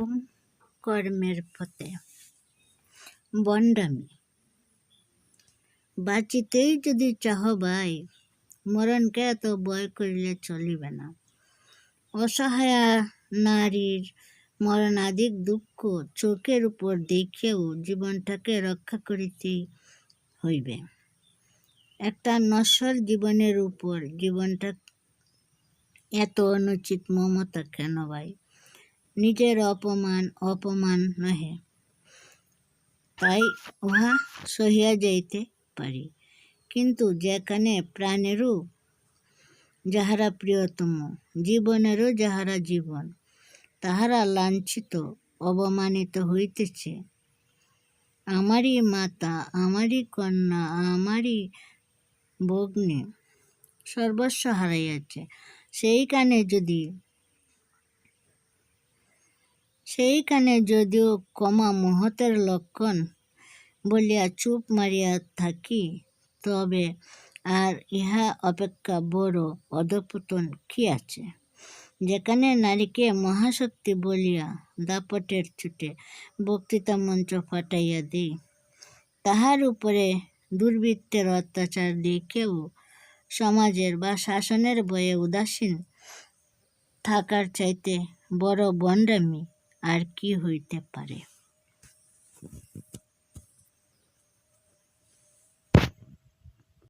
রকম কর্মের পথে। বন্ডামি বাঁচিতেই যদি চাহ ভাই মরণকে এত ভয় করিলে চলিবে না। অসহায়া নারীর মরণাধিক দুঃখ চোখের উপর দেখেও জীবনটাকে রক্ষা করিতে হইবে। একটা নশ্বর জীবনের উপর জীবনটা এত অনুচিত মমতা কেন ভাই নিজের অপমান অপমান নহে। তাই উহা সহিয়া যাইতে পারি। কিন্তু যেখানে প্রাণেরও যাহারা প্রিয়তম, জীবনেরও যাহারা জীবন, তাহারা লাঞ্ছিত, অবমানিত হইতেছে। আমারই মাতা, আমারই কন্যা, আমারই ভগ্নী সর্বস্ব হারাইয়াছে। সেইখানে যদি সেইখানে যদিও কমা মহতের লক্ষণ বলিয়া চুপ মারিয়া থাকি, তবে আর ইহা অপেক্ষা বড় অধপতন কি আছে? যেখানে নারীকে মহাশক্তি বলিয়া দাপটের ছুটে বক্তৃতা মঞ্চ ফাটাইয়া দিই তাহার উপরে দুর্বৃত্তের অত্যাচার দেখেও সমাজের বা শাসনের বয়ে উদাসীন থাকার চাইতে বড় বন্ডামি আর কি হইতে পারে?